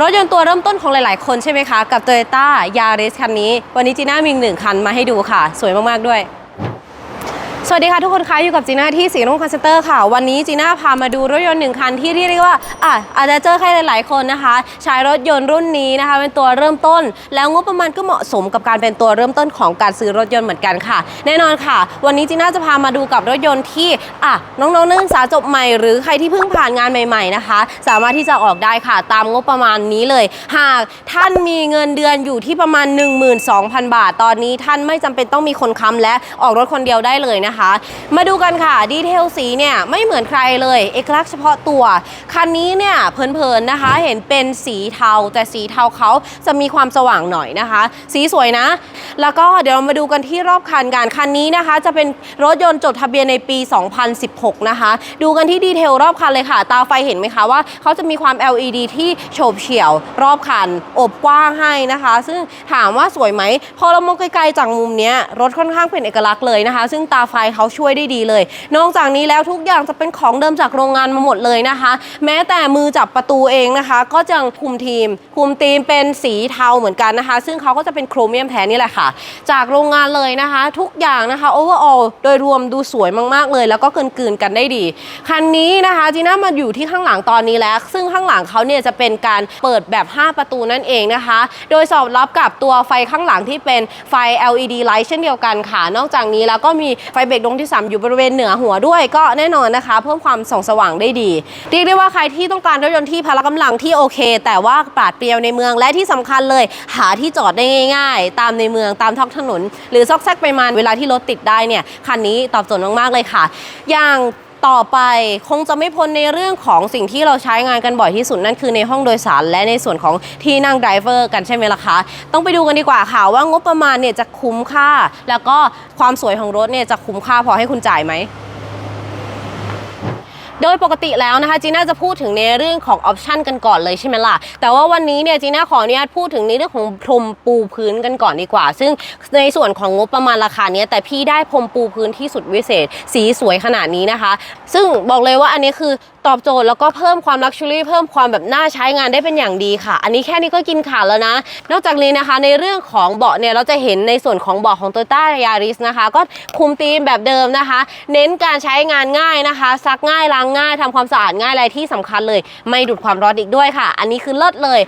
รถยนต์ตัวเริ่มต้นของหลาย ๆ คนใช่ไหมคะ กับ Toyota Yaris คันนี้ วันนี้จีน่ามีหนึ่งคันมาให้ดูค่ะ สวยมาก ๆ ด้วย สวัสดีค่ะทุกคนคะอยู่กับจีน่าที่สีรุ่งคอนเซนเตอร์ค่ะ วันนี้จีน่าพามาดูรถยนต์หนึ่งคันที่เรียกว่าอะอาจจะเจอใครหลาย ๆ คนนะคะ ใช้รถยนต์รุ่นนี้นะคะเป็นตัวเริ่มต้น แล้วงบประมาณก็เหมาะสมกับการเป็นตัวเริ่มต้นของการซื้อรถยนต์เหมือนกันค่ะ แน่นอนค่ะ วันนี้จีน่าจะพามาดูกับรถยนต์ที่อะน้องๆนักศึกษาจบใหม่หรือใครที่เพิ่งผ่านงานใหม่ ๆ นะคะ สามารถที่จะออกได้ค่ะ ตามงบประมาณนี้เลย หากท่านมีเงินเดือนอยู่ที่ประมาณ 12,000 บาท ตอนนี้ท่านไม่จำเป็นต้องมีคนค้ำและออกรถคนเดียวได้เลยนะคะมาดูกันค่ะดีเทลสีเนี่ยไม่เหมือนใครเลย เอกลักษณ์เฉพาะตัว คันนี้เนี่ยเพลินๆนะคะ เห็นเป็นสีเทาแต่สีเทาเขาจะมีความสว่างหน่อยนะคะ สีสวยนะ แล้วก็เดี๋ยวเรามาดูกันที่รอบคันกันคันนี้นะคะ จะเป็นรถยนต์จดทะเบียนในปี 2016 นะคะ ดูกันที่ดีเทลรอบคันเลยค่ะ ตาไฟเห็นไหมคะว่าเขาจะมีความ LED ที่โฉบเฉี่ยวรอบคัน อบกว้างให้นะคะ ซึ่งถามว่าสวยไหมพอเรามองไกลๆจากมุมเนี้ยรถค่อนข้างเป็นเอกลักษณ์เลยนะคะ ซึ่งตาไฟเขาช่วยได้ดีเลย นอกจากนี้แล้วทุกอย่างจะเป็นของเดิมจากโรงงานมาหมดเลยนะคะ แม้แต่มือจับประตูเองนะคะ ก็จะคุมทีม คุมทีมเป็นสีเทาเหมือนกันนะคะ ซึ่งเขาก็จะเป็นโครเมียมแท้นี่แหละค่ะ จากโรงงานเลยนะคะ ทุกอย่างนะคะ overall โดยรวมดูสวยมากๆเลย แล้วก็เกินกืนๆกันได้ดี คันนี้นะคะจีน่ามาอยู่ที่ข้างหลังตอนนี้แล้ว ซึ่งข้างหลังเขาเนี่ยจะเป็นการเปิดแบบ 5 ประตูนั่นเองนะคะ โดยสอดรับกับตัวไฟข้างหลังที่เป็นไฟ LED light เช่นเดียวกันค่ะ นอกจากนี้แล้วก็มีไฟเบรกดวงที่ 3 อยู่บริเวณเหนือหัวด้วย ก็แน่นอนนะคะ เพิ่มความส่องสว่างได้ดี เรียกได้ว่าใครที่ต้องการรถยนต์ที่พละกำลังที่โอเค แต่ว่าปราดเปรียวในเมืองและที่สำคัญเลย หาที่จอดได้ง่าย ๆ ตามในเมืองตามท้องถนน หรือซอกแซกไปมาเวลาที่รถติดได้เนี่ยคันนี้ตอบโจทย์มากๆเลยค่ะ อย่าง ต่อไปคงจะไม่พ้นในเรื่องของสิ่งที่เราใช้งานกันบ่อยที่สุดนั่นคือในห้องโดยสาร และในส่วนของที่นั่งไดรเวอร์กันใช่ไหมล่ะคะ ต้องไปดูกันดีกว่าค่ะว่างบประมาณเนี่ยจะคุ้มค่า แล้วก็ความสวยของรถเนี่ยจะคุ้มค่าพอให้คุณจ่ายไหม โดยปกติแล้วนะคะจีน่าจะพูดถึงในเรื่องของออปชันกันก่อนเลยใช่ไหมล่ะ แต่ว่าวันนี้เนี่ยจีน่าขออนุญาตพูดถึงในเรื่องของพรมปูพื้นกันก่อนดีกว่า ซึ่งในส่วนของงบประมาณราคาเนี้ยแต่พี่ได้พรมปูพื้นที่สุดวิเศษ สีสวยขนาดนี้นะคะ ซึ่งบอกเลยว่าอันนี้คือตอบโจทย์แล้วก็เพิ่มความลักชัวรี่เพิ่มความแบบน่าใช้งานได้เป็นอย่างดีค่ะ อันนี้แค่นี้ก็กินขาดแล้วนะ นอกจากนี้นะคะในเรื่องของเบาะเนี่ยเราจะเห็นในส่วนของเบาะของ t o y ต้ายาริสนะคะ ก็คุมธีมแบบเดิมนะคะ เน้นการใช้งานง่ายนะคะ ซักง่ายล้างง่ายทำความสะอาดง่ายอะไรที่สำคัญเลย ไม่ดูดความร้อนอีกด้วยค่ะ อันนี้คือเลิศเลย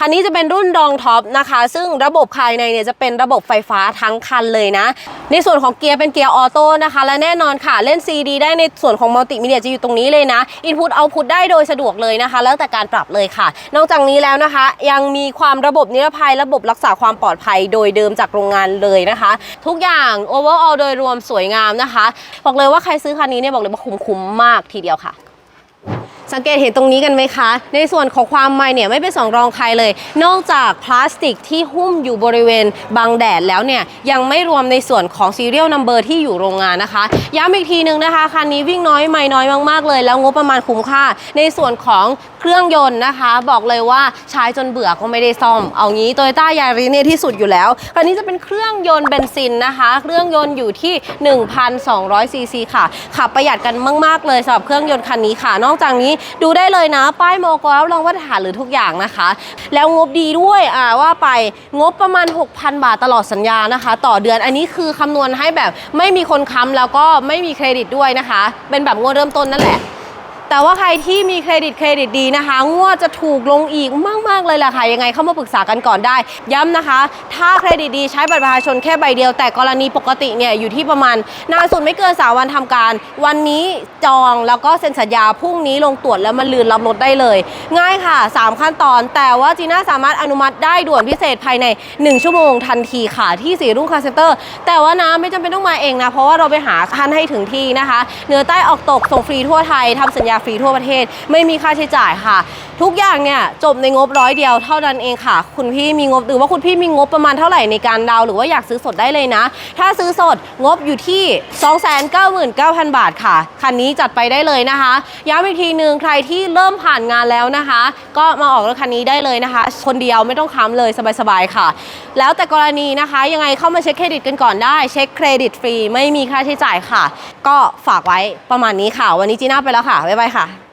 คันนี้จะเป็นรุ่นดองท็อปนะคะ ซึ่งระบบภายในเนี่ยจะเป็นระบบไฟฟ้าทั้งคันเลยนะ ในส่วนของเกียร์เป็นเกียร์ออโต้นะคะ และแน่นอนค่ะเล่น CD ได้ในส่วนของมัลติมีเดียจะอยู่ตรงนี้เลยนะ Input Output ได้โดยสะดวกเลยนะคะ แล้วแต่การปรับเลยค่ะ นอกจากนี้แล้วนะคะ ยังมีความระบบนิรภัยระบบรักษาความปลอดภัยโดยเดิมจากโรงงานเลยนะคะ ทุกอย่าง overall โดยรวมสวยงามนะคะ บอกเลยว่าใครซื้อคันนี้เนี่ยบอกเลยว่าคุ้มๆมากทีเดียวค่ะ สังเกตเห็นตรงนี้กันไหมคะ ในส่วนของความใหม่เนี่ยไม่เป็นสองรองใครเลย นอกจากพลาสติกที่หุ้มอยู่บริเวณบังแดดแล้วเนี่ยยังไม่รวมในส่วนของซีเรียลนัมเบอร์ที่อยู่โรงงานนะคะย้ำอีกทีนึงนะคะคันนี้วิ่งน้อยไม่น้อยมากๆเลย แล้วงบประมาณคุ้มค่า ในส่วนของเครื่องยนต์นะคะ บอกเลยว่าใช้จนเบื่อก็ไม่ได้ซ่อม เอางี้โตโยต้ายาริเนี่ยที่สุดอยู่แล้วคันนี้จะเป็นเครื่องยนต์เบนซินนะคะ เครื่องยนต์อยู่ที่ 1,200ซีซีค่ะขับประหยัดกันมาก ๆ เลยสำหรับเครื่องยนต์คันนี้ค่ะ นอกจากนี้ดูได้เลยนะ ป้ายโมกรับรองมาตรฐานหรือทุกอย่างนะคะ แล้วงบดีด้วยอ่าว่าไปงบประมาณ 6,000 บาทตลอดสัญญานะคะ ต่อเดือนอันนี้คือคำนวณให้แบบไม่มีคนค้ำแล้วก็ไม่มีเครดิตด้วยนะคะ เป็นแบบงวดเริ่มต้นนั่นแหละ แต่ว่าใครที่มีเครดิตเครดิตดีนะคะ งวดจะถูกลงอีกมาก ๆ เลยแหละค่ะ ยังไงเข้ามาปรึกษากันก่อนได้ ย้ำนะคะ ถ้าเครดิตดีใช้บัตรประชาชนแค่ใบเดียว แต่กรณีปกติเนี่ยอยู่ที่ประมาณนานสุดไม่เกินสามวันทำการ วันนี้จองแล้วก็เซ็นสัญญาพรุ่งนี้ลงตรวจแล้วมันลืนรับรถได้เลย ง่ายค่ะ 3 ขั้นตอน แต่ว่าจีน่าสามารถอนุมัติได้ด่วนพิเศษภายใน 1 ชั่วโมงทันทีค่ะที่สีรุ่งคาเซ็นเตอร์แต่ว่านะไม่จำเป็นต้องมาเองนะเพราะว่าเราไปหาคันให้ถึงที่นะคะเหนือใต้ออกตกส่งฟรีทั่วไทยทำสัญญาฟรีทั่วประเทศ ไม่มีค่าใช้จ่ายค่ะ ทุกอย่างเนี่ยจบในงบร้อยเดียวเท่านั้นเองค่ะ คุณพี่มีงบหรือว่าคุณพี่มีงบประมาณเท่าไหร่ในการดาว หรือว่าอยากซื้อสดได้เลยนะ ถ้าซื้อสดงบอยู่ที่ 299,000 บาทค่ะ คันนี้จัดไปได้เลยนะคะ ย้ำอีกทีหนึ่งใครที่เริ่มผ่านงานแล้วนะคะ ก็มาออกรถคันนี้ได้เลยนะคะ คนเดียวไม่ต้องค้ำเลยสบายๆค่ะ แล้วแต่กรณีนะคะยังไงเข้ามาเช็คเครดิตกันก่อนได้ เช็คเครดิตฟรีไม่มีค่าใช้จ่ายค่ะ ก็ฝากไว้ประมาณนี้ค่ะ วันนี้จีน่าไปแล้วค่ะบ๊ายบายค่ะ